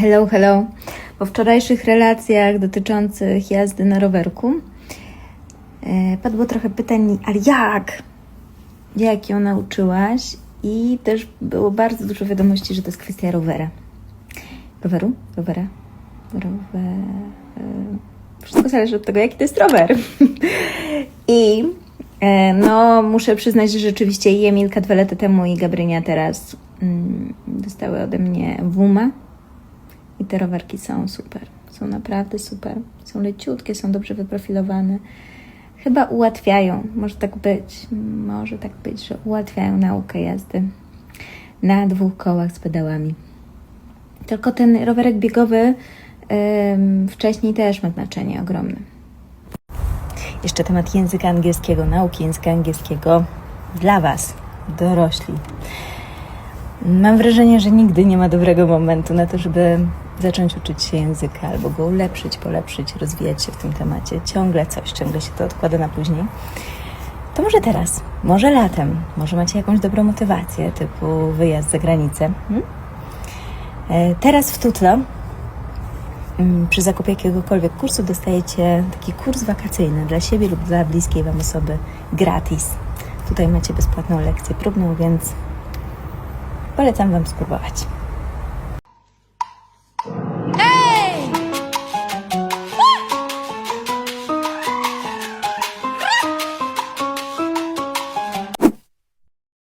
Hello, hello. Po wczorajszych relacjach dotyczących jazdy na rowerku e, padło trochę pytań, ale jak? Jak ją nauczyłaś? I też było bardzo dużo wiadomości, że to jest kwestia rowera. Roweru? Rowera? Rower. Wszystko zależy od tego, jaki to jest rower. I e, no, muszę przyznać, że rzeczywiście i Emilka dwa lata temu i Gabrynia teraz mm, dostały ode mnie WUMA. I te rowerki są super. Są naprawdę super. Są leciutkie, są dobrze wyprofilowane. Chyba ułatwiają, może tak być, może tak być, że ułatwiają naukę jazdy na dwóch kołach z pedałami. Tylko ten rowerek biegowy ym, wcześniej też ma znaczenie ogromne. Jeszcze temat języka angielskiego, nauki języka angielskiego dla Was, dorośli. Mam wrażenie, że nigdy nie ma dobrego momentu na to, żeby zacząć uczyć się języka albo go ulepszyć, polepszyć, rozwijać się w tym temacie. Ciągle coś, ciągle się to odkłada na później. To może teraz, może latem, może macie jakąś dobrą motywację, typu wyjazd za granicę. Hmm? E, Teraz w Tutlo mm, przy zakupie jakiegokolwiek kursu dostajecie taki kurs wakacyjny dla siebie lub dla bliskiej Wam osoby gratis. Tutaj macie bezpłatną lekcję próbną, więc polecam Wam spróbować.